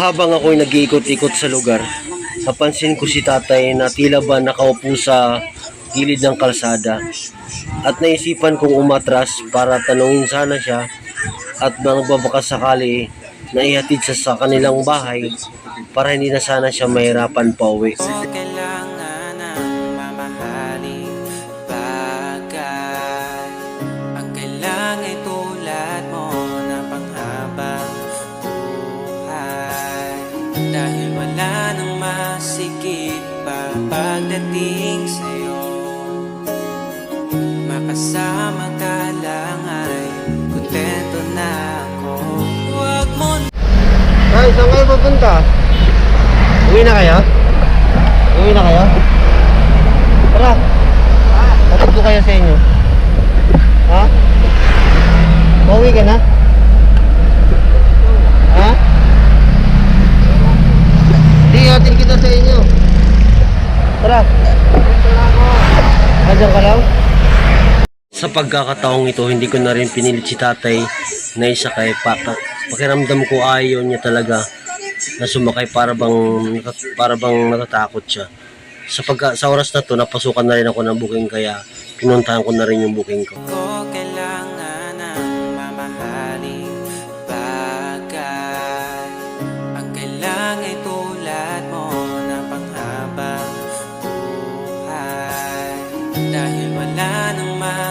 Habang ako'y nag-iikot-ikot sa lugar, napansin ko si tatay na tila ba nakaupo sa gilid ng kalsada. At naisipan kong umatras para tanungin sana siya at magbabaka sakali na ihatid sa, sa kanilang bahay para hindi na sana siya mahirapan pa uwi. Dahil wala nang masigit pa pagdating sa'yo Makasama ka lang ay kontento na ako Huwag mo Ay, saan kayo pupunta? Uwi na kayo? Uwi na kayo? Tara. Hatid ko kayo sa inyo. Ha? Pauwi ka na? Ha? Hatid kita sa inyo. Tara. Andiyan ka lang? Sa pagkakataong ito, hindi ko na rin pinilit si tatay na isa kay Paka. Pakiramdam ko ayaw niya talaga na sumakay para bang para bang natatakot siya. Sa pagka, sa oras na to napasukan na rin ako ng booking kaya pinuntahan ko na rin yung booking ko. ko Dahil wala nang mahal